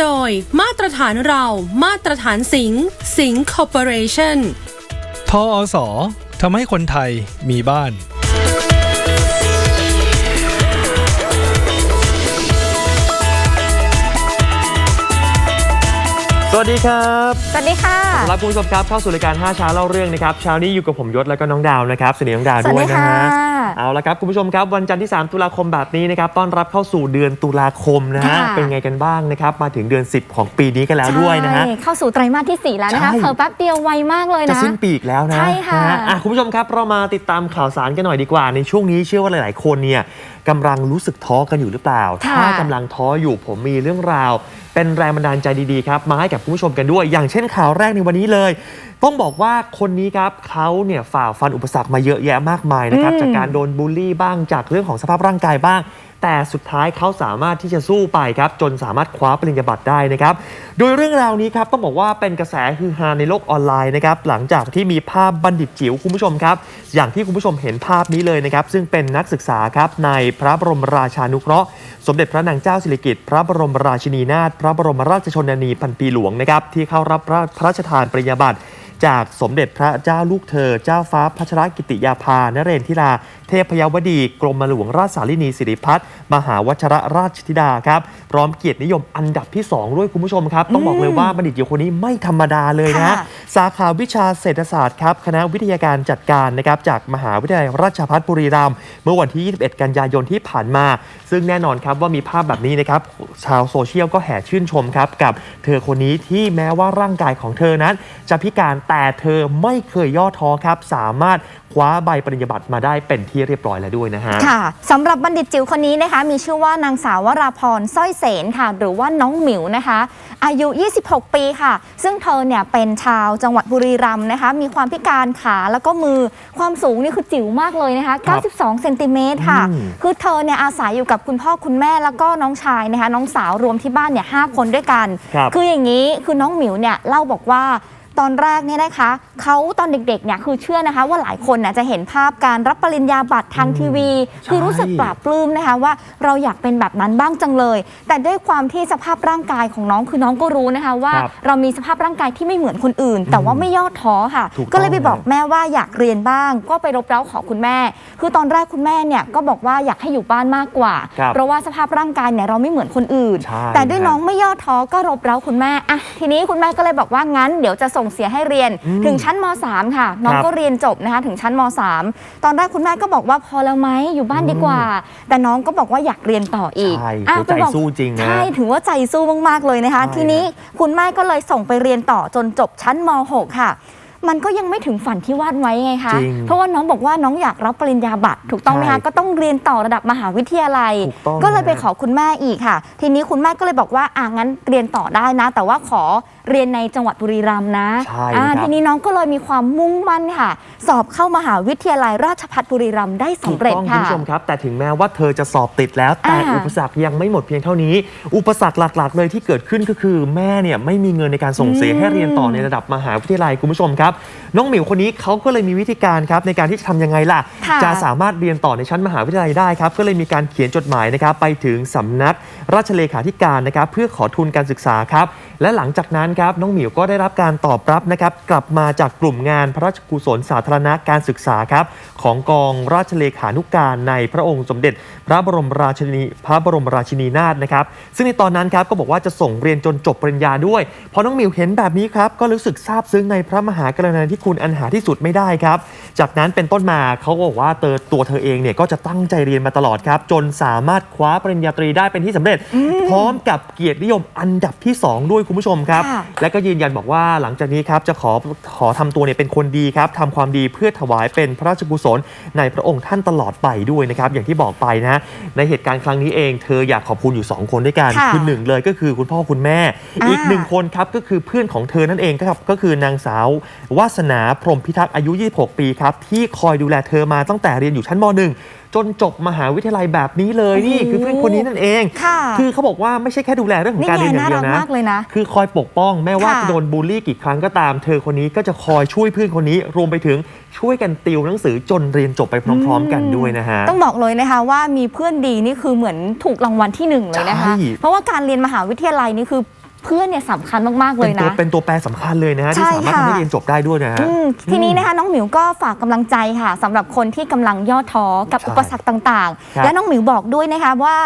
นุนโดย มาตรฐานเรา มาตรฐานสิงห์สิงห์คอร์ปอเรชั่นทออสทำให้คนไทยมีบ้านสวัสดีครับสวัสดีค่ะต้อนรับคุณผู้ชมครับเข้าสู่รายการ5เช้าเล่าเรื่องนะครับเช้านี้อยู่กับผมยศและก็น้องดาวนะครับสวัสดีน้องดาวสวัสด้วยดีนะค่ะฮะ เอาละครับ คุณผู้ชมครับ วันจันทร์ที่ 3 ตุลาคมแบบนี้นะครับต้อนรับเข้าสู่เดือนตุลาคมนะฮะค่ะ เป็นไงกันบ้างนะครับ มาถึงเดือน 10 ของปีนี้กันแล้วด้วยนะฮะ ใช่เข้าสู่ไตรมาสที่ 4 แล้วนะคะใช่ เผลอแป๊บเดียวไวมากเลยจะนะ สิ้นปีอีกแล้วนะใช่ค่ะนฮอ่คุณผู้ชมครับเรามาติดตามข่าวสารกันหน่อยดีกว่า ในช่วงนี้เชื่อว่าหลาย ๆ คนเนี่ยกำลังรู้สึกท้อกันอยู่หรือเปล่า ค่ะถ้ากำลังท้ออยู่ผมมีเรื่องราว เป็นแรงบันดาลใจดี ๆ ครับ มาให้กับคุณผู้ชมกันด้วย อย่างเช่นข่าวแรกในวันนี้เลย ต้องบอกว่าคนนี้ครับเขาเนี่ยฝ่าฟันอุปสรรคมาเยอะแยะมากมายนะครับอืมจากการโดนบูลลี่บ้างจากเรื่องของสภาพร่างกายบ้าง แต่สุดท้ายเขาสามารถที่จะสู้ไปครับ จนสามารถคว้าปริญญาบัตรได้นะครับ โดยเรื่องราวนี้ครับต้องบอกว่าเป็นกระแสฮือฮาในโลกออนไลน์นะครับ หลังจากที่มีภาพบัณฑิตจิ๋วคุณผู้ชมครับ อย่างที่คุณผู้ชมเห็นภาพนี้เลยนะครับ ซึ่งเป็นนักศึกษาครับในพระบรมราชานุเคราะห์ สมเด็จพระนางเจ้าสิริกิติ์พระบรมราชินีนาถพระบรมราชชนนีพันปีหลวงนะครับที่เข้ารับพระพระราชทานปริญญาบัตร จากสมเด็จพระเจ้าลูกเธอ เจ้าฟ้าพัชรกิติยาภานเรนทิรา เทพยวดีกรมหลวงราชสารินีสิริพัฒน์มหาวชรราชธิดาครับพร้อมเกียรตินิยมอันดับที่ 2 ด้วยคุณผู้ชมครับ ต้องบอกเลยว่าบัณฑิตหญิงคนนี้ไม่ธรรมดาเลยนะค่ะสาขาวิชาเศรษฐศาสตร์ครับคณะวิทยาการจัดการนะครับจากมหาวิทยาลัยราชภัฏบุรีรัมย์เมื่อวันที่ 21 กันยายนที่ผ่านมา ซึ่งแน่นอนครับว่ามีภาพแบบนี้นะครับชาวโซเชียลก็แห่ชื่นชมครับกับเธอคนนี้ที่แม้ว่าร่างกายของเธอนั้น จะพิการแต่เธอไม่เคยย่อท้อครับสามารถคว้าใบปริญญาบัตรมาได้เป็นที่เรียบร้อยแล้วด้วยนะฮะ ค่ะสำหรับบัณฑิตจิ๋วคนนี้นะคะ มีชื่อว่านางสาววราพรสร้อยเสนค่ะ หรือว่าน้องหมิวนะคะ อายุ 26 ปีค่ะ ซึ่งเธอเนี่ยเป็นชาวจังหวัดบุรีรัมย์นะคะ มีความพิการขาแล้วก็มือความสูงนี่คือจิ๋วมากเลยนะคะครับ92 เซนติเมตรค่ะ อืม คือเธอเนี่ยอาศัยอยู่กับคุณพ่อคุณแม่แล้วก็น้องชายนะคะ น้องสาวรวมที่บ้านเนี่ยหคนด้วยกัน ครับ คืออย่างนี้คือน้องหมิวเนี่ยเล่าบอกว่า ตอนแรกเนี่ยนะคะเขาตอนเด็กๆเนี่ยคือเชื่อนะคะ ว่าหลายคนน่ะจะเห็นภาพการรับปริญญาบัตรทางทีวี คือรู้สึกปลาบปลื้มนะคะว่าเราอยากเป็นแบบนั้นบ้างจังเลย แต่ด้วยความที่สภาพร่างกายของน้องคือน้องก็รู้นะคะว่าครับเรามีสภาพร่างกายที่ไม่เหมือนคนอื่น แต่ว่าไม่ย่อท้อค่ะ ถูกต้องก็เลยไปบอกแม่ว่าอยากเรียนบ้าง ก็ไปรบเร้าขอคุณแม่ คือตอนแรกคุณแม่เนี่ยก็บอกว่าอยากให้อยู่บ้านมากกว่า ครับเพราะว่าสภาพร่างกายเนี่ยเราไม่เหมือนคนอื่น ใช่แต่ด้วยครับ น้อง ไม่ย่อท้อก็รบเร้าคุณแม่อะทีนี้คุณแม่ก็เลยบอกว่างั้น เดี๋ยวจะส่งเสียให้เรียนอืมถึงชั้นม .3 ค่ะ น้องครับก็เรียนจบนะคะถึงชั้นม .3 ตอนแรกคุณแม่ก็บอกว่าพอแล้วไหมอยู่บ้านดีกว่า แต่น้องก็บอกว่าอยากเรียนต่ออีกใช่อะหัวใจไปบอกสู้จริงนะใช่ถือว่าใจสู้มากๆเลยนะคะใช่ทีนี้คุณแม่ก็เลยส่งไปเรียนต่อจนจบชั้นม .6 ค่ะ มันก็ยังไม่ถึงฝันที่วาดไว้ไงคะ จริงเพราะว่าน้องบอกว่าน้องอยากรับปริญญาบัตรถูกต้องไหมใช่คะก็ต้องเรียนต่อระดับมหาวิทยาลัย ถูกต้องก็เลยไปนะขอคุณแม่อีกค่ะ ทีนี้คุณแม่ก็เลยบอกว่าอ่างั้นเรียนต่อได้นะ แต่ว่าขอเรียนในจังหวัดบุรีรัมย์นะใช่อ่าครับ ทีนี้น้องก็เลยมีความมุ่งมั่นค่ะ สอบเข้ามหาวิทยาลัยราชภัฏบุรีรัมย์ได้ถูสำกเร็จต้องคุณค่ะผู้ชมครับ แต่ถึงแม้ว่าเธอจะสอบติดแล้ว แต่อ่า อุปสรรคยังไม่หมดเพียงเท่านี้ อุปสรรคหลัก ๆ เลยที่เกิดขึ้นก็คือ แม่เนี่ยไม่มีเงินในการส่งเสียอืมให้เรียนต่อในระดับมหาวิทยาลัยคุณผู้ชมครับน้องหมิวคนนี้เขาก็เลยมีวิธีการครับในการที่จะทำยังไงล่ะ ค่ะ จะสามารถเรียนต่อในชั้นมหาวิทยาลัยได้ครับ ก็เลยมีการเขียนจดหมายนะครับไปถึงสำนัก ราชเลขาธิการนะครับเพื่อขอทุนการศึกษาครับ และหลังจากนั้นครับน้องหมิวก็ได้รับการตอบรับนะครับกลับมาจากกลุ่มงานพระราชกุศลสาธารณะการศึกษาครับของกองราชเลขานุกการในพระองค์สมเด็จ พระบรมราชินีพระบรมราชินีนาถนะครับซึ่งในตอนนั้นครับก็บอกว่าจะส่งเรียนจนจบปริญญาด้วยพอน้องหมิวเห็นแบบนี้ครับก็รู้สึกซาบซึ้งในพระมหากรณาธิคุณอันหาที่สุดไม่ได้ครับ จากนั้นเป็นต้นมาเขาก็บอกว่าเตอตัวเธอเองเนี่ยก็จะตั้งใจเรียนมาตลอดครับจนสามารถคว้าปริญญาตรีได้เป็นที่สำเร็จพร้อมกับเกียรตินิยมอันดับที่ 2 ด้วยคุณผู้ชมครับค่ะและก็ยืนยันบอกว่าหลังจากนี้ครับจะขอขอทำตัวเนี่ยเป็นคนดีครับทำความดีเพื่อถวายเป็นพระราชกุศลในพระองค์ท่านตลอดไปด้วยนะครับอย่างที่บอกไปนะในเหตุการณ์ครั้งนี้เองเธออยากขอบคุณอยู่ 2 คนด้วยกันค่ะอหนึ่งเลยก็คือคุณพ่อคุณแม่อ่าอีกหนึ่งคนครับก็คือเพื่อนของเธอนั่นเองครับก็คือนางสาววาสนาพรหมพิทักษ์อายุ 26 ปีครับที่คอยดูแลเธอมาตั้งแต่เรียนอยู่ชั้นม .1 จนจบมหาวิทยาลัยแบบนี้เลยนี่โอ้โหคือเพื่อนคนนี้นั่นเองค่ะคือเขาบอกว่าไม่ใช่แค่ดูแลเรื่องของนี่การไงเรียนอย่างน่าเดียรัวกนะมากเลยนะ คือคอยปกป้องแม้ว่าค่ะจะโดนบูลลี่กี่ครั้งก็ตาม เธอคนนี้ก็จะคอยช่วยเพื่อนคนนี้รวมไปถึงช่วยกันติวหนังสือจนเรียนจบไปพร้อม ๆ กันด้วยนะฮะ ต้องบอกเลยนะคะว่ามีเพื่อนดีนี่คือเหมือนถูกรางวัลที่หนึ่งเลยนะคะใช่เพราะว่าการเรียนมหาวิทยาลัยนี่คือ เพื่อนเนี่ยสำคัญมาก ๆ เลเป็ยนตัวนะ เป็นตัวแปรสำคัญเลยนะฮะที่ใช่สามารถค่ะทำให้เรียนจบได้ด้วยนะฮะ อืมทีนี้นะคะน้องหมิวก็ฝากกำลังใจค่ะสำหรับคนที่กำลังย่อท้อกับใช่อุปสรรคต่างครับๆและน้องหมิวบอกด้วยนะคะว่า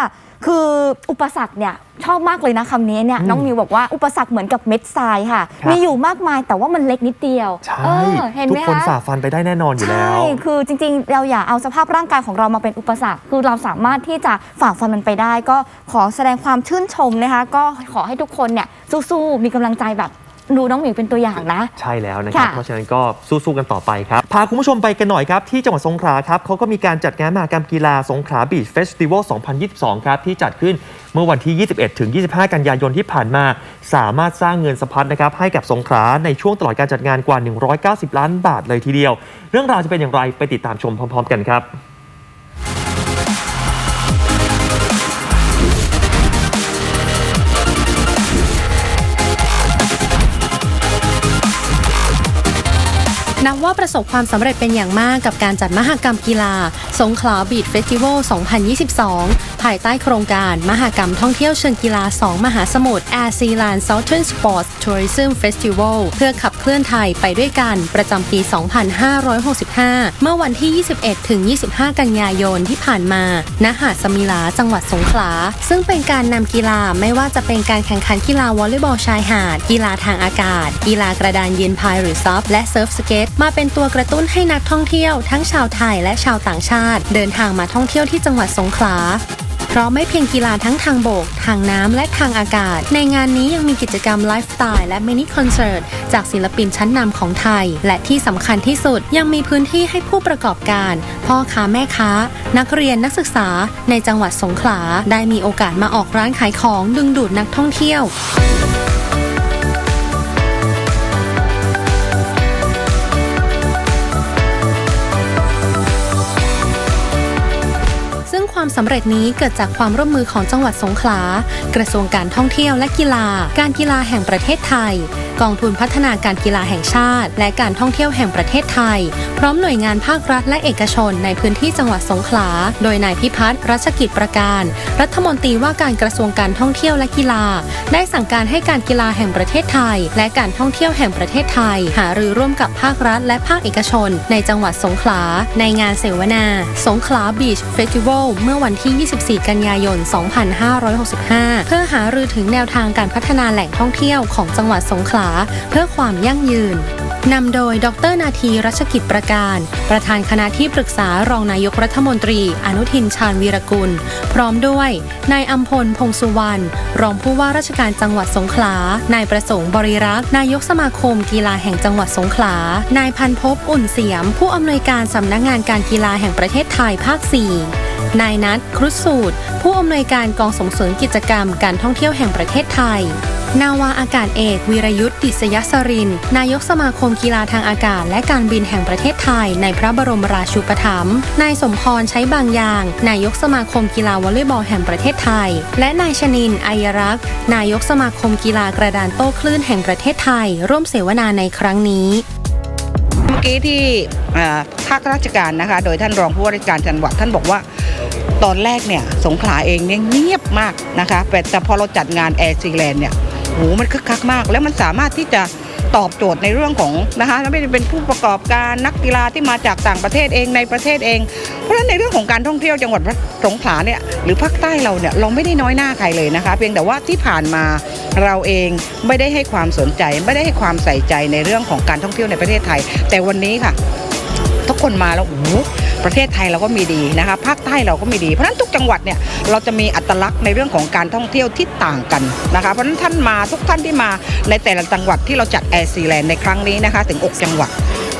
คืออุปสรรคเนี่ยชอบมากเลยนะคำนี้เนี่ยอืมน้องหมิวบอกว่าอุปสรรคเหมือนกับเม็ดทรายค่ะ ครับ มีอยู่มากมายแต่ว่ามันเล็กนิดเดียวใช่เออเห็นทุไหกมคนคะฝ่าฟันไปได้แน่นอนอยู่แล้ใช่ว คือจริงๆ เราอย่าเอาสภาพร่างกายของเรามาเป็นอุปสรรค คือเราสามารถที่จะฝ่าฟันมันไปได้ ก็ขอแสดงความชื่นชมนะคะ ก็ขอให้ทุกคนเนี่ยสู้ๆมีกำลังใจแบบ ดูน้องหมิวเป็นตัวอย่างนะ ใช่แล้วนะครับ ค่ะ เพราะฉะนั้นก็สู้ๆกันต่อไปครับ พาคุณผู้ชมไปกันหน่อยครับ ที่จังหวัดสงขลาครับเขาก็มีการจัดงานมหกรรมกีฬาสงขลาบีชเฟสติวัล 2022 ครับ ที่จัดขึ้นเมื่อวันที่ 21 ถึง 25 กันยายนที่ผ่านมา สามารถสร้างเงินสะพัดนะครับให้กับสงขลาในช่วงตลอดการจัดงานกว่า 190 ล้านบาทเลยทีเดียว เรื่องราวจะเป็นอย่างไรไปติดตามชมพร้อม ๆ กันครับ นับว่าประสบความสำเร็จเป็นอย่างมากกับการจัดมหกรรมกีฬา สงขลาบีดเฟสติวัล 2022 ภายใต้โครงการมหกรรมท่องเที่ยวเชิงกีฬา 2 มหาสมุทร Air Sea Land Southern Sports Tourism Festival เพื่อขับเคลื่อนไทยไปด้วยกันประจำปี 2565 เมื่อวันที่ 21 ถึง 25 กันยายนที่ผ่านมา ณ หาดสมิลา จังหวัดสงขลา ซึ่งเป็นการนำกีฬาไม่ว่าจะเป็นการแข่งขันกีฬาวอลเลย์บอลชายหาด กีฬาทางอากาศ กีฬากระดานเย็นพายหรือซับและเซิร์ฟสเก็ตมาเป็นตัวกระตุ้นให้นักท่องเที่ยวทั้งชาวไทยและชาวต่างชาติ เดินทางมาท่องเที่ยวที่จังหวัดสงขลาเพราะไม่เพียงกีฬาทั้งทางบก ทางน้ำ และทางอากาศ ในงานนี้ยังมีกิจกรรมไลฟ์สไตล์และมินิคอนเสิร์ต จากศิลปินชั้นนำของไทย และที่สำคัญที่สุดยังมีพื้นที่ให้ผู้ประกอบการ พ่อค้าแม่ค้า นักเรียนนักศึกษา ในจังหวัดสงขลา ได้มีโอกาสมาออกร้านขายของดึงดูดนักท่องเที่ยว สำเร็จนี้เกิดจากความร่วมมือของจังหวัดสงขลา กระทรวงการท่องเที่ยวและกีฬา การกีฬาแห่งประเทศไทยกองทุนพัฒนาการกีฬาแห่งชาติ และการท่องเที่ยวแห่งประเทศไทย พร้อมหน่วยงานภาครัฐและเอกชนในพื้นที่จังหวัดสงขลา โดยนายพิพัฒน์รัชกิจประการ รัฐมนตรีว่าการกระทรวงการท่องเที่ยวและกีฬา ได้สั่งการให้การกีฬาแห่งประเทศไทย และการท่องเที่ยวแห่งประเทศไทย หารือร่วมกับภาครัฐ และภาคเอกชน ในจังหวัดสงขลา ในงานเสวนา สงขลาบีชเฟสติวัลเมื่อวันที่ 24 กันยายน 2565 เพื่อหารือถึงแนวทางการพัฒนาแหล่งท่องเที่ยวของจังหวัดสงขลาเพื่อความยั่งยืนนำโดย ดร นาทีรัชกิจประการ ประธานคณะที่ปรึกษารองนายกรัฐมนตรี อนุทินชาญวีรกุล พร้อมด้วย นายอัมพล พงสุวรรณ รองผู้ว่าราชการจังหวัดสงขลา นายประสงค์บริรักษ์ นายกสมาคมกีฬาแห่งจังหวัดสงขลา นายพันภพอุ่นเสียม ผู้อำนวยการสำนักงานการกีฬาแห่งประเทศไทยภาค 4นายนัทครุฑสูตร ผู้อำนวยการกองส่งเสริมกิจกรรมการท่องเที่ยวแห่งประเทศไทย นาวาอากาศเอกวีรยุทธ์ดิษยสริน นายกสมาคมกีฬาทางอากาศ และการบินแห่งประเทศไทย ในพระบรมราชูปถัมภ์นายสมพรใช้บางอย่าง นายกสมาคมกีฬาวอลเลย์บอลแห่งประเทศไทย และนายชนินอัยรักษ์นายกสมาคมกีฬากระดานโต้คลื่นแห่งประเทศไทย ร่วมเสวนาในครั้งนี้เมื่อกี้ที่ภาคราชการนะคะ โดยท่านรองผู้ว่าราชการจังหวัดท่านบอกว่าตอนแรกเนี่ยสงขลาเองเนี่ยเงียบมากนะคะแต่แต่พอเราจัดงานแอร์ซีแลนด์เนี่ย โหมันคึกคักมาก แล้วมันสามารถที่จะตอบโจทย์ในเรื่องของนะคะแล้วไม่ได้เป็นผู้ประกอบการนักกีฬาที่มาจากต่างประเทศเองในประเทศเอง เพราะฉะนั้นในเรื่องของการท่องเที่ยวจังหวัดสงขลาเนี่ยหรือภาคใต้เราเนี่ยเราไม่ได้น้อยหน้าใครเลยนะคะ เพียงแต่ว่าที่ผ่านมาเราเองไม่ได้ให้ความสนใจ ไม่ได้ให้ความใส่ใจในเรื่องของการท่องเที่ยวในประเทศไทย แต่วันนี้ค่ะ ทุกคนมาแล้วโอ้โห ประเทศไทยเราก็มีดีนะคะภาคใต้เราก็มีดีเพราะฉะนั้นทุกจังหวัดเนี่ยเราจะมีอัตลักษณ์ในเรื่องของการท่องเที่ยวที่ต่างกันนะคะเพราะฉะนั้นท่านมาทุกท่านที่มาในแต่ละจังหวัดที่เราจัดแอร์ซีแลนด์ในครั้งนี้นะคะถึง 6 จังหวัด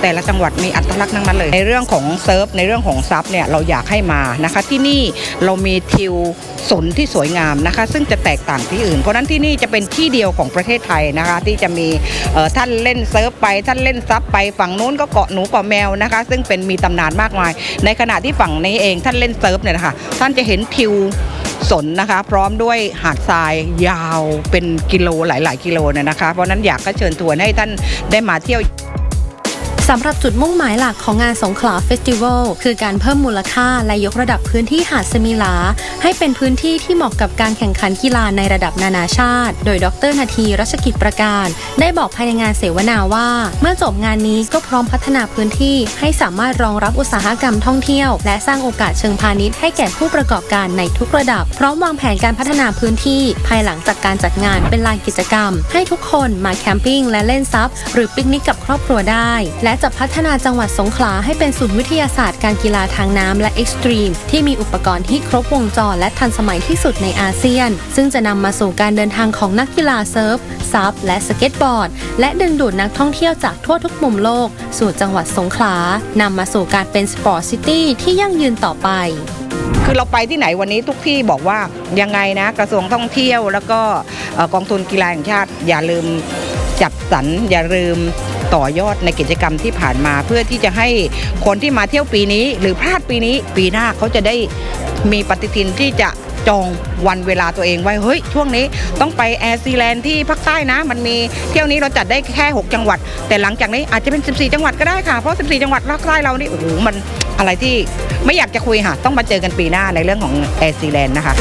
แต่ละจังหวัดมีอัตลักษณ์ทั้งนั้นเลย ในเรื่องของเซิร์ฟในเรื่องของซับเนี่ยเราอยากให้มานะคะ ที่นี่เรามีทิวสนที่สวยงามนะคะ ซึ่งจะแตกต่างที่อื่น เพราะฉะนั้นที่นี่จะเป็นที่เดียวของประเทศไทยนะคะ ที่จะมีเอ่อท่านเล่นเซิร์ฟไปท่านเล่นซับไปฝั่งนู้นก็เกาะหนูเกาะแมวนะคะ ซึ่งเป็นมีตำนานมากมาย ในขณะที่ฝั่งนี้เองท่านเล่นเซิร์ฟเนี่ยนะคะท่านจะเห็นทิวสนนะคะพร้อมด้วยหาดทรายยาวเป็นกิโลหลาย ๆ กิโลเนี่ยนะคะ เพราะนั้นอยากก็เชิญชวนให้ท่านได้มาเที่ยว สำหรับจุดมุ่งหมายหลักของงานสงขลาเฟสติวัลคือการเพิ่มมูลค่าและยกระดับพื้นที่หาดสมิลา ให้เป็นพื้นที่ที่เหมาะกับการแข่งขันกีฬาในระดับนานาชาติ โดยดรนาทีรัชกิจประการ ได้บอกภายในงานเสวนาว่า เมื่อจบงานนี้ก็พร้อมพัฒนาพื้นที่ให้สามารถรองรับอุตสาหกรรมท่องเที่ยว และสร้างโอกาสเชิงพาณิชย์ให้แก่ผู้ประกอบการในทุกระดับ พร้อมวางแผนการพัฒนาพื้นที่ ภายหลังจากการจัดงานเป็นลานกิจกรรม ให้ทุกคนมาแคมปิ้งและเล่นซับหรือปิกนิกกับครอบครัวได้ และจะพัฒนาจังหวัดสงขลาให้เป็นศูนย์วิทยาศาสตร์การกีฬาทางน้ำและเอ็กซ์ตรีม ที่มีอุปกรณ์ที่ครบวงจรและทันสมัยที่สุดในอาเซียน ซึ่งจะนำมาสู่การเดินทางของนักกีฬาเซิร์ฟซับและสเก็ตบอร์ด และดึงดูดนักท่องเที่ยวจากทั่วทุกมุมโลก สู่จังหวัดสงขลานำมาสู่การเป็นสปอร์ตซิตี้ที่ยั่งยืนต่อไปคือเราไปที่ไหนวันนี้ทุกที่บอกว่ายังไงนะกระทรวงท่องเที่ยว แล้วก็กองทุนกีฬาแห่งชาติ อย่าลืมจัดสรรอย่าลืม ต่อยอดในกิจกรรมที่ผ่านมา เพื่อที่จะให้คนที่มาเที่ยวปีนี้ หรือพลาดปีนี้ ปีหน้าเขาจะได้มีปฏิทินที่จะจองวันเวลาตัวเองไว้เฮ้ยช่วงนี้ต้องไปแอร์ซีแลนด์ที่ภาคใต้นะ มันมีเที่ยวนี้เราจัดได้แค่ 6 จังหวัด แต่หลังจากนี้อาจจะเป็น 14 จังหวัดก็ได้ค่ะ เพราะ 14 จังหวัดภาคใต้เรานี่โอ้โหมันอะไรที่ไม่อยากจะคุยค่ะ ต้องมาเจอกันปีหน้าในเรื่องของแอร์ซีแลนด์นะคะ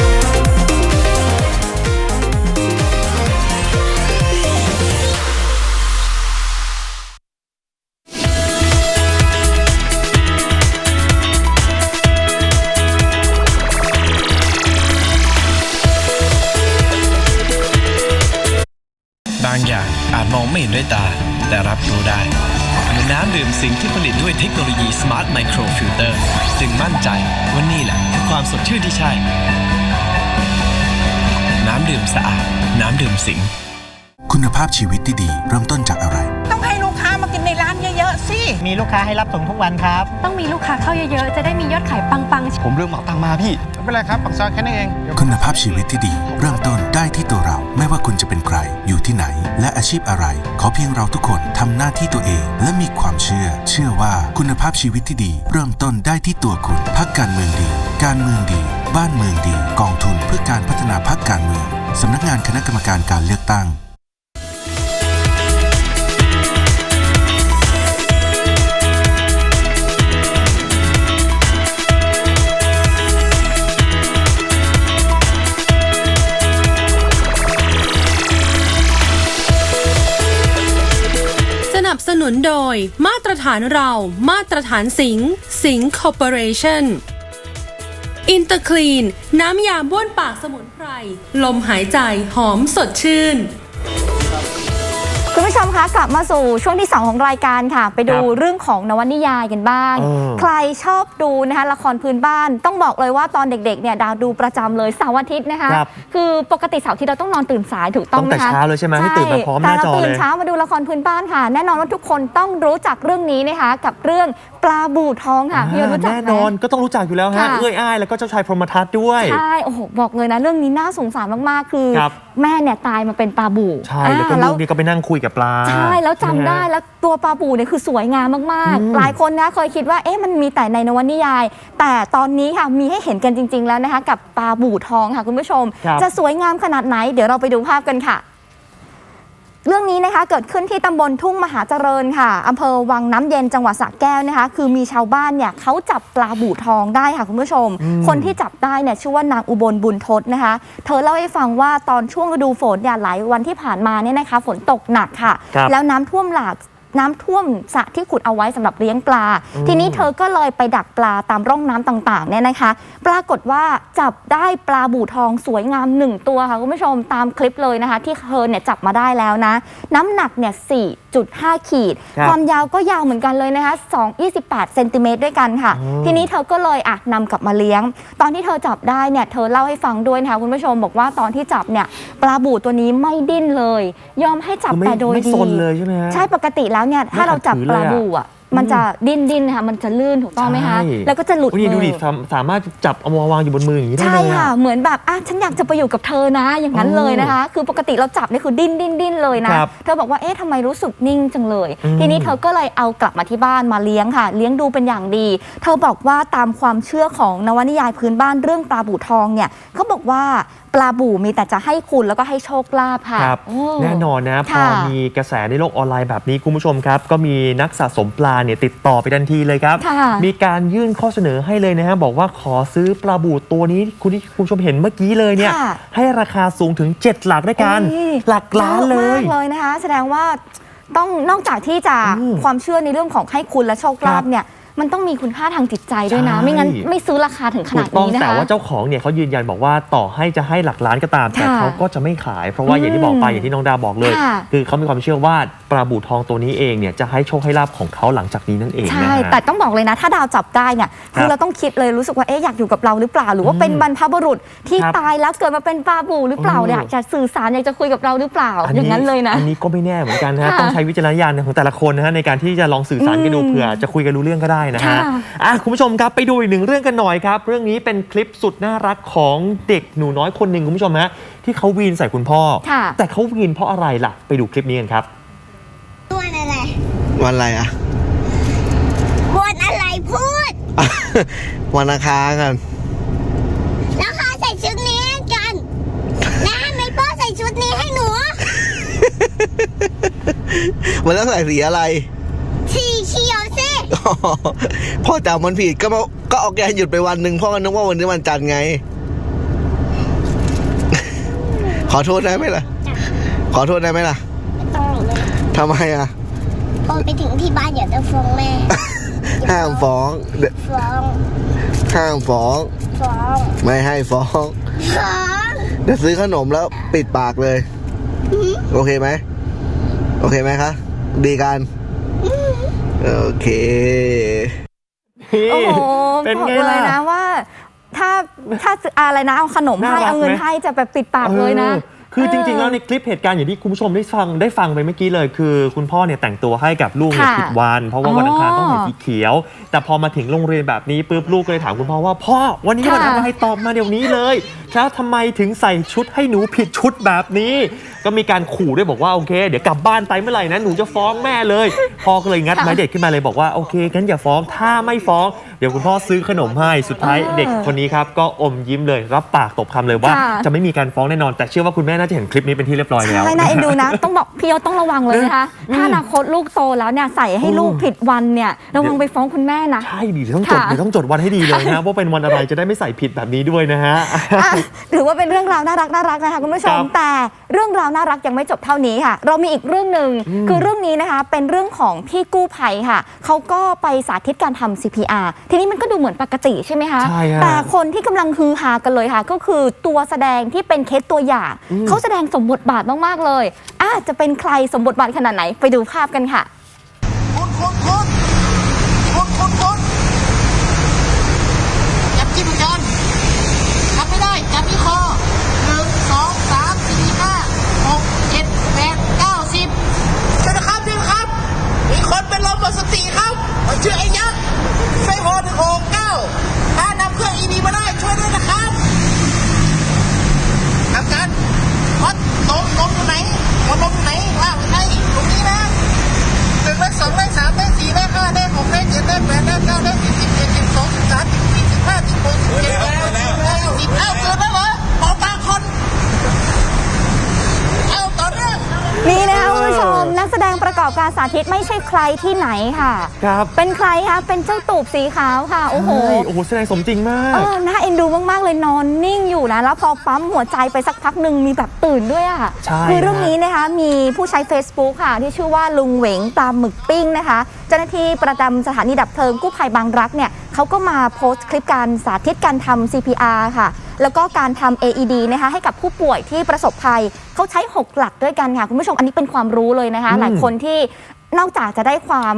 างอย่างอาจมองไม่เห็นด้วยตา แต่รับรู้ได้เหมือนน้ำดื่มสิงที่ผลิตด้วยเทคโนโลยี Smart Micro Filter จึงมั่นใจว่านี่แหละคือความสดชื่นที่ใช่ น้ำดื่มสะอาด น้ำดื่มสิงคุณภาพชีวิตที่ดีเริ่มต้นจากอะไร มีลูกค้าให้รับส่งทุกวันครับ ต้องมีลูกค้าเข้าเยอะๆ จะได้มียอดขายปังๆผมเรื่องเหมาตังมาพี่ ไม่เป็นไรครับปักซอยแค่นั้นเองคุณภาพชีวิตที่ดี เริ่มต้นได้ที่ตัวเราไม่ว่าคุณจะเป็นใคร อยู่ที่ไหน และอาชีพอะไร ขอเพียงเราทุกคนทำหน้าที่ตัวเอง และมีความเชื่อ เชื่อว่าคุณภาพชีวิตที่ดี เริ่มต้นได้ที่ตัวคุณพักการเมืองดี การเมืองดี บ้านเมืองดี กองทุนเพื่อการพัฒนาพักการเมืองสำนักงานคณะกรรมการการเลือกตั้ง นุนโดย มาตรฐานเรา มาตรฐานสิง สิงคอร์ปอเรชั่นอินเตอร์คลีน น้ำยาบ้วนปากสมุนไพร ลมหายใจหอมสดชื่น ผู้ชมคะกลับมาสู่ช่วงที่ 2 ของรายการค่ะ ไปดูครับเรื่องของนวนิยายกันบ้างเออใครชอบดูนะคะละครพื้นบ้านต้องบอกเลยว่าตอนเด็กๆเนี่ยดาวดูประจำเลยเสาร์อาทิตย์นะคะครับคือปกติเสาร์อาทิตย์เราต้องนอนตื่นสายถูกต้องไหมต้องแต่คะเช้าเลยใช่ไหมให้ตื่นมาพร้อมหน้าจอแต่เราตื่นเลยเช้ามาดูละครพื้นบ้านค่ะ แน่นอนว่าทุกคนต้องรู้จักเรื่องนี้นะคะกับเรื่องปลาบูท้องค่ะพี่ยศรู้จักไหมแน่นอนก็ต้องรู้จักอยู่แล้วฮะค่ะเอื้อยอ้ายแล้วก็เจ้าชายพรหมทัตด้วยใช่โอ้โหบอกเลยนะเรื่องนี้น่าสงสารมากๆ คือครับแม่เนี่ยตายมาเป็นปลาบูใช่แล้วก็อ่าลูกนี่ก็ไปนั่งคุยกับปลาใช่แล้วจำได้นะฮะแล้วตัวปลาบูเนี่ยคือสวยงามมากอืม ๆ หลายคนนะเคยคิดว่าเอ๊ะมันมีแต่ในนวนิยาย แต่ตอนนี้ค่ะมีให้เห็นกันจริง ๆ แล้วนะคะ กับปลาบูทองค่ะคุณผู้ชม ครับ จะสวยงามขนาดไหน เดี๋ยวเราไปดูภาพกันค่ะ เรื่องนี้นะคะเกิดขึ้นที่ตำบลทุ่งมหาเจริญค่ะอำเภอวังน้ำเย็นจังหวัดสระแก้วนะคะ คือมีชาวบ้านเนี่ยเขาจับปลาบู่ทองได้ค่ะคุณผู้ชมอืมคนที่จับได้เนี่ยชื่อว่านางอุบลบุญทศนะคะ เธอเล่าให้ฟังว่าตอนช่วงฤดูฝนเนี่ยหลายวันที่ผ่านมาเนี่ยนะคะ ฝนตกหนักค่ะครับแล้วน้ำท่วมหลาก น้ำท่วมสระที่ขุดเอาไว้สำหรับเลี้ยงปลา อืม ทีนี้เธอก็เลยไปดักปลาตามร่องน้ำต่างๆเนี่ยนะคะ ปรากฏว่าจับได้ปลาบู่ทองสวยงามหนึ่งตัวค่ะคุณผู้ชมตามคลิปเลยนะคะ ที่เธอเนี่ยจับมาได้แล้วนะ น้ำหนักเนี่ย 4.5 ขีด ครับความยาวก็ยาวเหมือนกันเลยนะคะ2 28เซนติเมตรด้วยกันค่ะ อืม ทีนี้เธอก็เลยอะนำกลับมาเลี้ยง ตอนที่เธอจับได้เนี่ยเธอเล่าให้ฟังด้วยนะคะคุณผู้ชมบอกว่าตอนที่จับเนี่ยปลาบู่ตัวนี้ไม่ดิ้นเลย ยอมให้จับคือไม่แต่โดยไม่ดีซนเลยใช่ไหมฮะ ใช่ปกติแล้วเนี่ยถ้าเราจับไม่ปขัดขืนเลยลาอะบูอะมันจะดิ้นดิ้นๆนะคะมันจะลื่นถูกต้องไหมคะ ใช่ แล้วก็จะหลุดโอ้ยนี่มืดูอดิสามสามารถจับเอามาวางอยู่บนมืออย่างนี้ได้ใช่เลยค่ะ อะ เหมือนแบบอะฉันอยากจะไปอยู่กับเธอนะ อย่างนั้นอ๋อเลยนะคะ คือปกติเราจับนี่คือดิ้นดิ้นดิ้นเลยนะ ครับเธอบอกว่าเอ๊ะทำไมรู้สึกนิ่งจังเลย อืม ทีนี้เธอก็เลยเอากลับมาที่บ้านมาเลี้ยงค่ะ เลี้ยงดูเป็นอย่างดี เธอบอกว่าตามความเชื่อของนวนิยายพื้นบ้านเรื่องปลาบู่ทองเนี่ยเขาบอกว่า ปลาบู่มีแต่จะให้คุณแล้วก็ให้โชคลาภค่ะครับ โอ้ แน่นอนนะพอค่ะมีกระแสในโลกออนไลน์แบบนี้คุณผู้ชมครับ ก็มีนักสะสมปลาเนี่ยติดต่อไปทันทีเลยครับ ค่ะมีการยื่นข้อเสนอให้เลยนะฮะบอกว่าขอซื้อปลาบูตัวนี้คุณที่คุณผู้ชมเห็นเมื่อกี้เลยเนี่ยค่ะ ให้ราคาสูงถึง 7 หลักด้วยกันโอ้ยหลักล้านเลอะย มากเลยนะคะ แสดงว่าต้องนอกจากที่จะอืมความเชื่อในเรื่องของให้คุณและโชคลาครัภบเนี่ย มันต้องมีคุณค่าทางจิตใจด้วยนะ ใช่ ไม่งั้นไม่ซื้อราคาถึงขถูนาดกต้องนี้นะแต่คะ ว่าเจ้าของเนี่ยเขายืนยันบอกว่าต่อให้จะให้หลักล้านก็ตาม แต่ค่ะเขาก็จะไม่ขาย เพราะว่าอย่างที่บอกไปอืมอย่างที่น้องดาบอกเลย ค่ะ คือเขามีความเชื่อว่าปลาบูทองตัวนี้เองเนี่ยจะให้โชคให้ลาบของเขาหลังจากนี้นั่นเองนะใช่ ฮะ แต่ต้องบอกเลยนะ ถ้าดาวจับได้เนี่ย ครับคือเราต้องคิดเลยรู้สึกว่าเอ๊ะอยากอยู่กับเราหรือเปล่า หรือว่าเป็นอืมบรรพบุรุษที่ครับตายแล้วเกิดมาเป็นปลาบูหรือเปล่าเอออยากจะสื่อสารอยากจะคุยกับเราหรือเปล่า อย่างนั้นเลยนะ อันนี้ก็ไม่แน่เหมือนกันนะฮะค่ะต้องใช้วิจารณญาณของแต่ละคนนะฮะในการที่จะลองสื่อสารกันดูอืม เผื่อจะคุยกันรู้เรื่องก็ได้นะฮะค่ะอะคุณผู้ชมครับไปดูอีกหนึ่งเรื่องกันหน่อยครับ เรื่องนี้เป็นคลิปสุดน่ารักของเด็กหนูน้อยคนหนึ่งคุณผู้ชมฮะที่เขาวีนใส่คุณพ่อค่ะแต่เขาวีนเพราะอะไรล่ะ ไปดูคลิปนี้กันครับวันอะไรวันอะไรอะวันอะไรพูด วันอังคารกันแล้วข้าใส่ชุดนี้ให้กันนะไม่พ่อใส่ชุดนี้ให้หนูมันต้องใส่สีอะไรสีเขียว สิพ่อจำมันผิดก็มาก็เอาแกหยุดไปวันหนึ่งพ่อก็นึกว่าวันนี้วันจันทร์ไง ขอโทษได้ไหมล่ะ ขอโทษได้ไหมล่ะไม่ต้องหนูเลยทำไมอะ พอไปถึงที่บ้านเดี๋ยวจะฟ้องแม่ ห้ามฟ้องเดี๋ยวฟ้อง ห้ามฟ้อง ฟ้อง ไม่ให้ฟ้อง ฟ้องเดี๋ยวซื้อขนมแล้วปิดปากเลย โอเคไหม โอเคไหมคะ ดีกัน โอเค โอ้โหเป็นบอกไงเลยล่ะนะว่า ถ้าถ้าซื้ออะไรนะเอาขนมให้น่ารักเอาเงินไหม ให้จะแบบปิดปากเลยนะ ออคือจริง ๆ แล้วในคลิปเหตุการณ์อย่างที่คุณผู้ชมได้ฟังได้ฟังไปเมื่อกี้เลย คือ คุณพ่อเนี่ยแต่งตัวให้กับลูกเนี่ยค่ะผิดวัน เพราะว่าวันอังคารต้องเห็นสีเขียว แต่พอมาถึงโรงเรียนแบบนี้ปุ๊บลูกก็เลยถามคุณพ่อว่าพ่อวันนี้ค่ะวันอะไรตอบมาเดี๋ยวนี้เลยแล้วทำไมถึงใส่ชุดให้หนูผิดชุดแบบนี้ ก็มีการขู่ด้วยบอกว่าโอเค เดี๋ยวกลับบ้านไปเมื่อไหร่นะหนูจะฟ้องแม่เลย พ่อก็เลยงัดไม้เด็ดขึ้นมาเลยบอกว่าโอเคงั้นอย่าฟ้องถ้าไม่ฟ้องเดี๋ยวคุณพ่อซื้อขนมให้สุดท้ายเออเด็กคนนี้ครับก็อมยิ้มเลยรับปากตบคำเลยว่า ค่ะ จะไม่มีการฟ้องแน่นอน แต่เชื่อว่าคุณแม่น่าจะเห็นคลิปนี้เป็นที่เรียบร้อยแล้ว ใช่นะเอ็นดูนะ ต้องบอกพี่ยศต้องระวังเลยนะคะ ถ้าอนาคตลูกโตแล้วเนี่ยใส่ให้ลูกผิดวันเนี่ยระวังไปฟ้องคุณแม่นะ ใช่ดิเดี๋ยวต้องจดค่ะ เดี๋ยวต้องจดวันให้ดีเลยนะว่าเป็นวันอะไรจะได้ไม่ใส่ผิดแบบนี้ด้วยนะฮะ อะถือว่าเป็นเรื่องราวน่ารักน่ารักนะคะคุณผู้ชคมรับแต่เรื่องราวน่ารักยังไม่จบเท่านี้ค่ะ เรามีอีกเรื่องหนึ่งอืมคือเรื่องนี้นะคะเป็นเรื่องของพี่กู้ภัยค่ะเขาก็ไปสาธิตการทำ CPR ทีนี้มันก็ดูเหมือนปกติใช่ไหมคะ ใช่ฮะแต่คนที่กำลังฮือฮากันเลยค่ะ ก็คือตัวแสดงที่เป็นเคสตัวอย่าง อืม เขาแสดงสมบทบาทมาก ๆ เลยอะจะเป็นใครสมบทบาทขนาดไหนไปดูภาพกันค่ะคุณคุณคุณคุณคุณคุณจับจิ้มกันจับไม่ได้ จับที่คอหนึ่งสองสามสี่ห้าหกเจ็ดแปดเก้าสิบเดี๋ยวนะครับเดี๋ยวนะครับ มีคนเป็นลมหมดสติครับมันชื่อไอ้ยักษ์ ไซโฮหนึ่งหกเก้าถ้านำเครื่องอีดีมาได้ช่วยด้วยนะครับทำกันวัดลมนมอยู่ไหนลมนมอยู่ไหนว่างไหนตรงนี้นะหนึ่งเลขสองเลขสามเลขสี่เลขห้าเลขหกเลขเจ็ดเลขแปดเลขเก้าเลขสิบสิบเอ็ดสิบสองสิบสามสิบสี่สิบห้าสิบหกสิบเจ็ดสิบแปดสิบเก้าสิบเอ้าเกินแล้วเหรอหมอปลาคนเอ้าต่อเนื่อง นี่นะคะคุณผู้ชมนักแสดงประกอบการสาธิตไม่ใช่ใครที่ไหนค่ะ ครับเป็นใครคะเป็นเจ้าตูบสีขาวค่ะ โอ้โห ใช่โอ้โหแสดงสมจริงมาก เออน่าเอ็นดูมาก ๆ เลยนอนนิ่งอยู่นะ แล้วพอปั๊มหัวใจไปสักพักหนึ่งมีแบบตื่นด้วยอะใช่คือเรื่องฮะนี้นะคะมีผู้ใช้ Facebook ค่ะ ที่ชื่อว่าลุงเหวงปลาหมึกปิ้งนะคะ เจ้าหน้าที่ประจำสถานีดับเพลิงกู้ภัยบางรักเนี่ยเขาก็มาโพสต์คลิปการสาธิตการทำ CPR ค่ะ แล้วก็การทำ AED นะคะให้กับผู้ป่วยที่ประสบภัยเขาใช้ 6 หลักด้วยกันค่ะ คุณผู้ชมอันนี้เป็นความรู้เลยนะคะอืมหลายคนที่นอกจากจะได้ความ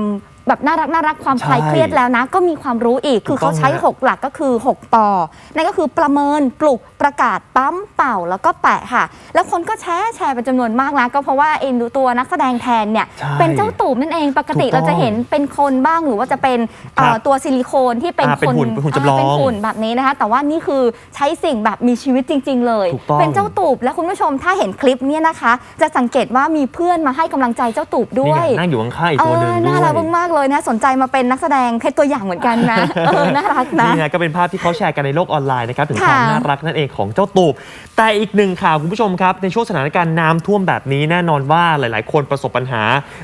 แบบน่ารักน่ารักความใช่คลายเครียดแล้วนะ ก็มีความรู้อีกคือเขาใช้ถูกต้องฮะ6หลักก็คือ 6ปอนั่นก็คือประเมินปลุกประกาศปั๊มเป่าแล้วก็แปะค่ะ แล้วคนก็แชร์แชร์เป็นจำนวนมากนะก็เพราะว่าเอ็นดูตัวนักแสดงแทนเนี่ยใช่เป็นเจ้าตูบนั่นเองปกติถูกต้เราองจะเห็นเป็นคนบ้างหรือว่าจะเป็นเอ่อครับตัวซิลิโคนที่เป็นอ่าเป็นคนหุ่นเป็นหุ่นจำลองาเป็นหุ่นแบบนี้นะคะ แต่ว่านี่คือใช้สิ่งแบบมีชีวิตจริง ๆ เลยถูกต้องเป็นเจ้าตูบและคุณผู้ชมถ้าเห็นคลิปเนี่ยนะคะ จะสังเกตว่ามีเพื่อนมาให้กำลังใจเจ้าตูบด้นี่วไงยนั่งอยู่ข้างๆอีกตัวหนึ่งเออด้น่าวยรักมากๆเลยนะสนใจมาเป็นนักแสดงเพชรตัวอย่างเหมือนกันนะเออน่ารักนะ นี่นะก็เป็นภาพที่เขาแชร์กันในโลกออนไลน์นะครับถึงความค่ะ น่ารักนั่นเองของเจ้าตูบแต่อีกหนึ่งข่าวคุณผู้ชมครับ ในช่วงสถานการณ์น้ำท่วมแบบนี้แน่นอนว่าหลาย ๆ คนประสบปัญหา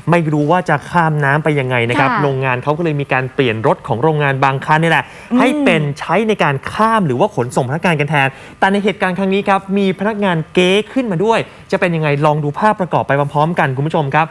ไม่รู้ว่าจะข้ามน้ำไปยังไงนะครับค่ะโรงงานเขาก็เลยมีการเปลี่ยนรถของโรงงานบางคันนี่แหละอืมให้เป็นใช้ในการข้ามหรือว่าขนส่งพนักงานกันแทน แต่ในเหตุการณ์ครั้งนี้ครับมีพนักงานเก๊ขึ้นมาด้วย จะเป็นยังไงลองดูภาพประกอบไปพร้อมๆกันคุณผู้ชมครับ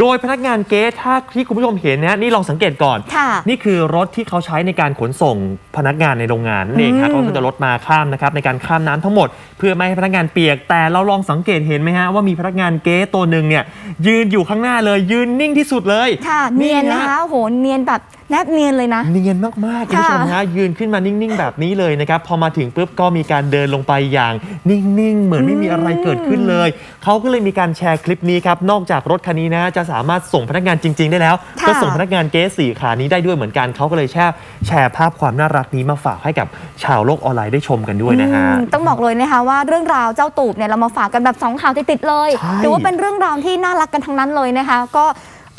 โดยพนักงานเก๊ถ้าที่คุณผู้ชมเห็นนะนี่ลองสังเกตก่อน ค่ะ นี่คือรถที่เขาใช้ในการขนส่งพนักงานในโรงงานนั่นเองครับอืม ก็คือจะรถมาข้ามนะครับในการข้ามน้ำทั้งหมด เพื่อไม่ให้พนักงานเปียก แต่เราลองสังเกตเห็นไหมฮะว่ามีพนักงานเก๊ตัวหนึ่งเนี่ยยืนอยู่ข้างหน้าเลยยืนนิ่งที่สุดเลยค่ะ เนียนนะคะโหเนียนแบบแนบเนียนเลยนะ เนียนมากๆคุณผู้ชมฮะยืนขึ้นมานิ่งๆ แบบนี้เลยนะครับ พอมาถึงปุ๊บก็มีการเดินลงไปอย่างนิ่งๆ เหมือนไม่มีอะไรเกิดขึ้นเลย เขาก็เลยมีการแชร์คลิปนี้ครับ นอกจากรถคันนี้นะ จะสามารถส่งพนักงานจริง ๆ ได้แล้วค่ะก็ส่งพนักงานเก๊สี่ขานี้ได้ด้วยเหมือนกันเขาก็เลยแชร์แชร์ภาพความน่ารักนี้มาฝากให้กับชาวโลกออนไลน์ได้ชมกันด้วยนะฮะอืมต้องบอกเลยนะคะว่าเรื่องราวเจ้าตูบเนี่ยเรามาฝากกันแบบสองข่าวติดๆเลยใช่ถือว่าเป็นเรื่องราวที่น่ารักกันทั้งนั้นเลยนะคะ ก็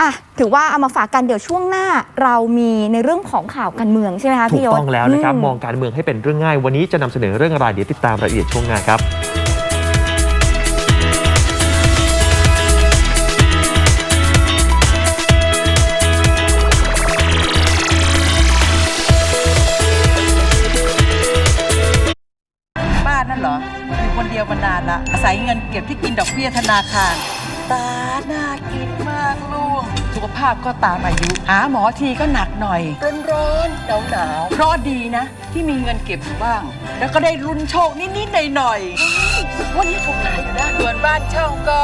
อะถือว่าเอามาฝากกันเดี๋ยวช่วงหน้าเรามีในเรื่องของข่าวการเมืองใช่ไหมคะถูพี่กยศต้องแล้วนะครับอืมองการเมืองให้เป็นเรื่องง่าย วันนี้จะนำเสนอเรื่องอะไรเดี๋ยวติดตามรายละเอียดช่วงหน้าครับบ้านนั่นเหรออยู่คนเดียวมานานละอาศัยเงินเก็บที่กินดอกเบี้ยธนาคาร ตาน่ากินมากลูก สุขภาพก็ตามอายุหาหมอทีก็หนักหน่อย ร้อนร้อนหนาวหนาวเพราะดีนะ ที่มีเงินเก็บอยู่บ้าง แล้วก็ได้ลุ้นโชคนิดๆหน่อยๆวันนี้ถูกหลายอยู่นะส่วนบ้านเช่าก็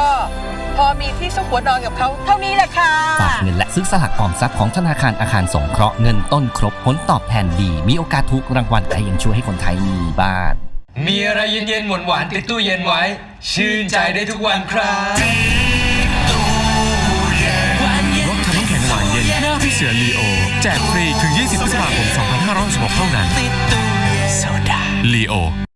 พอมีที่ซุกหัวนอนกับเขาเท่านี้แหละค่ะ ฝากเงินและซื้อสลากออมทรัพย์ของธนาคารอาคารสงเคราะห์เงินต้นครบผลตอบแทนดี มีโอกาสถูกรางวัลและยังช่วยให้คนไทยมีบ้าน มีอะไรเย็นๆหวานๆติดตู้เย็นไว้ ชื่นใจได้ทุกวันครับรถทำน้ำแข็งหวานเย็นหน้าพี่เสือลีโอ แจกฟรีถึง 20พฤษภาคม 2566เท่านั้นลีโอสนับส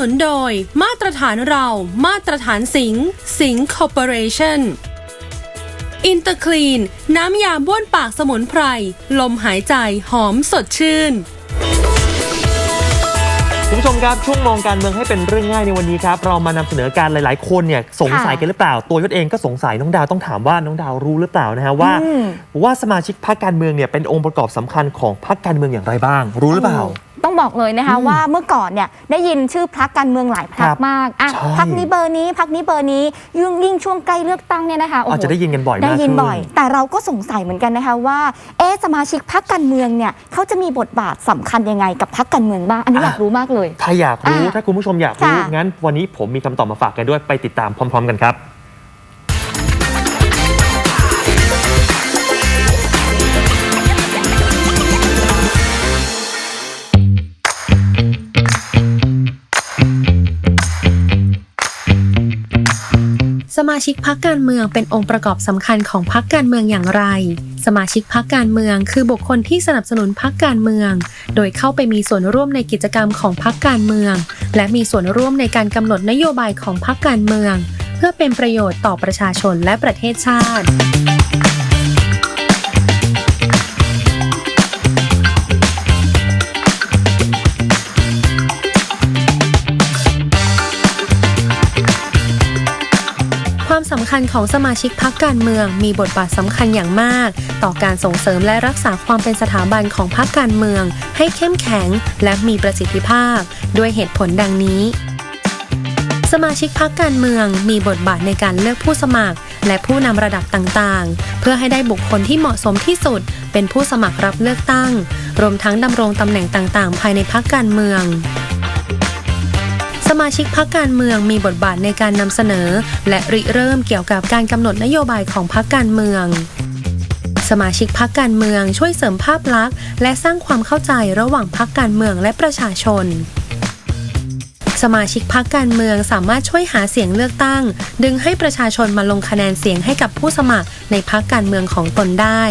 นุนโดย มาตรฐานเรา มาตรฐานสิงห์สิงห์คอร์ปอเรชั่นอินเตอร์คลีน น้ำยาบ้วนปากสมุนไพร ลมหายใจหอมสดชื่นคุณผู้ชมครับ ช่วงมองการเมืองให้เป็นเรื่องง่ายในวันนี้ครับ เรามานำเสนอการหลาย ๆ คนเนี่ยสงสัยกันหรือเปล่า ตัวยศเองก็สงสัยน้องดาวต้องถามว่าน้องดาวรู้หรือเปล่านะฮะว่าอืมว่าสมาชิกพรรคการเมืองเนี่ยเป็นองค์ประกอบสำคัญของพรรคการเมืองอย่างไรบ้าง รู้หรือเปล่า ต้องบอกเลยนะคะอืมว่าเมื่อก่อนเนี่ยได้ยินชื่อพักการเมืองหลายพัคกรับมากอะใช่พักนี้เบอร์นี้พักนี้เบอร์นี้ยิ่งยิ่งช่วงใกล้เลือกตั้งเนี่ยนะคะโอ้อาจโหจะได้ยินกันบ่อยมากได้ยินขึ้บ่อย แต่เราก็สงสัยเหมือนกันนะคะว่าเอ๊ะสมาชิกพักการเมืองเนี่ยเขาจะมีบทบาทสำคัญยังไงกับพักการเมืองบ้างอันนี้อะอยากรู้มากเลย ถ้าอยากรู้อะถ้าคุณผู้ชมอยากรู้ค่ะงั้นวันนี้ผมมีคำตอบมาฝากกันด้วยไปติดตามพร้อม ๆ กันครับ ชิกพักการเมืองเป็นองค์ประกอบสำคัญของพักการเมืองอย่างไร สมาชิกพักการเมืองคือบุคคลที่สนับสนุนพักการเมือง โดยเข้าไปมีส่วนร่วมในกิจกรรมของพักการเมือง และมีส่วนร่วมในการกำหนดนโยบายของพักการเมือง เพื่อเป็นประโยชน์ต่อประชาชนและประเทศชาติ คัญของสมาชิกพักการเมือง มีบทบาทสำคัญอย่างมาก ต่อการส่งเสริมและรักษาความเป็นสถาบันของพักการเมือง ให้เข้มแข็งและมีประสิทธิภาพ ด้วยเหตุผลดังนี้สสมาชิกพักการเมือง มีบทบาทในการเลือกผู้สมัคร และผู้นำระดับต่างๆ เพื่อให้ได้บุคคลที่เหมาะสมที่สุด เป็นผู้สมัครรับเลือกตั้ง รวมทั้งดำรงตำแหน่งต่างๆ ภายในพักการเมือง สมาชิกพักการเมืองมีบทบาทในการนำเสนอ และริเริ่มเกี่ยวกับการกำหนดนโยบายของพักการเมืองสมาชิกพักการเมืองช่วยเสริมภาพลักษณ์ และสร้างความเข้าใจระหว่างพักการเมืองและประชาชน สมาชิกพักการเมืองสามารถช่วยหาเสียงเลือกตั้ง ดึงให้ประชาชนมาลงคะแนนเสียงให้กับผู้สมัครในพักการเมืองของตนได้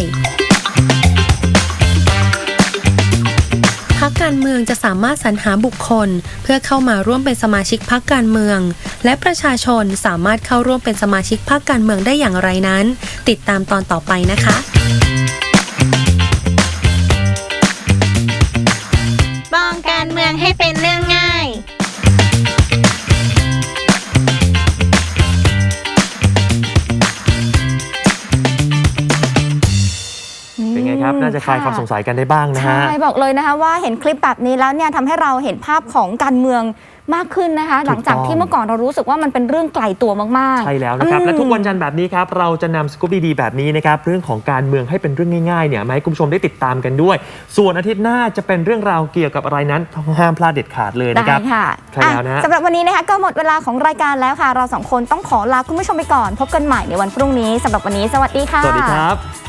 พักการเมืองจะสามารถสรรหาบุคคล เพื่อเข้ามาร่วมเป็นสมาชิกพักการเมือง และประชาชนสามารถเข้าร่วมเป็นสมาชิกพักการเมืองได้อย่างไรนั้น ติดตามตอนต่อไปนะคะมองการเมืองให้เป็นเรื่อง ลายความสงสัยกันได้บ้างนะฮะ ใช่บอกเลยนะคะว่าเห็นคลิปแบบนี้แล้วเนี่ยทำให้เราเห็นภาพของการเมืองมากขึ้นนะคะ หลังจากที่เมื่อก่อนเรารู้สึกว่ามันเป็นเรื่องไกลตัวมากๆ ใช่แล้วนะครับอืมและทุกวันจันทร์แบบนี้ครับ เราจะนำสกู๊ปดีๆแบบนี้นะครับ เรื่องของการเมืองให้เป็นเรื่องง่ายๆเนี่ยมาให้คุณผู้ชมได้ติดตามกันด้วย ส่วนอาทิตย์หน้าจะเป็นเรื่องราวเกี่ยวกับอะไรนั้นห้ามพลาดเด็ดขาดเลยได้นะครับค่ะใช่แล้วนะอะสำหรับวันนี้นะคะก็หมดเวลาของรายการแล้วค่ะ เราสองคนต้องขอลาคุณผู้ชมไปก่อน พบกันใหม่ในวันพรุ่งนี้สำหรับวันนี้ สวัสดีค่ะสวัสดีครับ